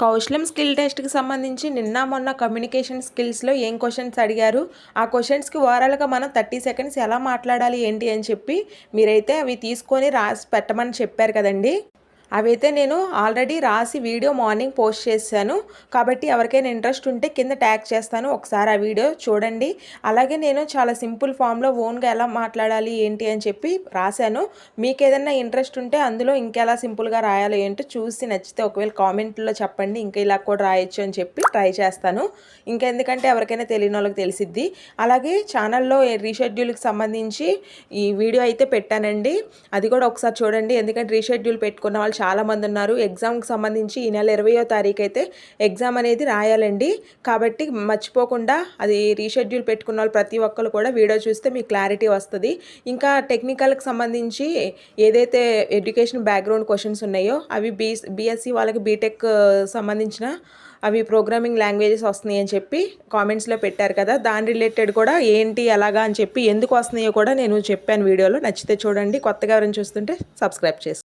కౌశలం skill టెస్ట్కి సంబంధించి నిన్న మొన్న కమ్యూనికేషన్ స్కిల్స్లో ఏం క్వశ్చన్స్ అడిగారు? ఆ క్వశ్చన్స్కి ఓవరాల్గా మనం థర్టీ సెకండ్స్ ఎలా మాట్లాడాలి ఏంటి అని చెప్పి మీరైతే అవి తీసుకొని రాసి పెట్టమని చెప్పారు కదండి. అవైతే నేను ఆల్రెడీ రాసి వీడియో మార్నింగ్ పోస్ట్ చేశాను. కాబట్టి ఎవరికైనా ఇంట్రెస్ట్ ఉంటే కింద ట్యాగ్ చేస్తాను. ఒకసారి ఆ వీడియో చూడండి. అలాగే నేను చాలా సింపుల్ ఫామ్లో ఓన్గా ఎలా మాట్లాడాలి ఏంటి అని చెప్పి రాశాను. మీకు ఏదైనా ఇంట్రెస్ట్ ఉంటే అందులో ఇంకెలా సింపుల్గా రాయాలి ఏంటో చూసి నచ్చితే ఒకవేళ కామెంట్లో చెప్పండి. ఇంకా ఇలా కూడా రాయొచ్చు అని చెప్పి ట్రై చేస్తాను. ఇంకెందుకంటే ఎవరికైనా తెలియని వాళ్ళకి తెలిసిద్ది. అలాగే ఛానల్లో రీషెడ్యూల్కి సంబంధించి ఈ వీడియో అయితే పెట్టానండి. అది కూడా ఒకసారి చూడండి. ఎందుకంటే రీషెడ్యూల్ పెట్టుకున్న వాళ్ళు చాలామంది ఉన్నారు. ఎగ్జామ్కి సంబంధించి ఈ నెల ఇరవయో తారీఖు అయితే ఎగ్జామ్ అనేది రాయాలండి. కాబట్టి మర్చిపోకుండా అది రీషెడ్యూల్ పెట్టుకున్న వాళ్ళు ప్రతి ఒక్కరు కూడా వీడియో చూస్తే మీకు క్లారిటీ వస్తుంది. ఇంకా టెక్నికల్కి సంబంధించి ఏదైతే ఎడ్యుకేషన్ బ్యాక్గ్రౌండ్ క్వశ్చన్స్ ఉన్నాయో అవి బీ బీఎస్సీ వాళ్ళకి బీటెక్ సంబంధించిన అవి ప్రోగ్రామింగ్ లాంగ్వేజెస్ వస్తున్నాయి అని చెప్పి కామెంట్స్లో పెట్టారు కదా. దాని రిలేటెడ్ కూడా ఏంటి ఎలాగా అని చెప్పి ఎందుకు వస్తున్నాయో కూడా నేను చెప్పాను వీడియోలో. నచ్చితే చూడండి. కొత్తగా ఎవరైనా చూస్తుంటే సబ్స్క్రైబ్ చేసుకోండి.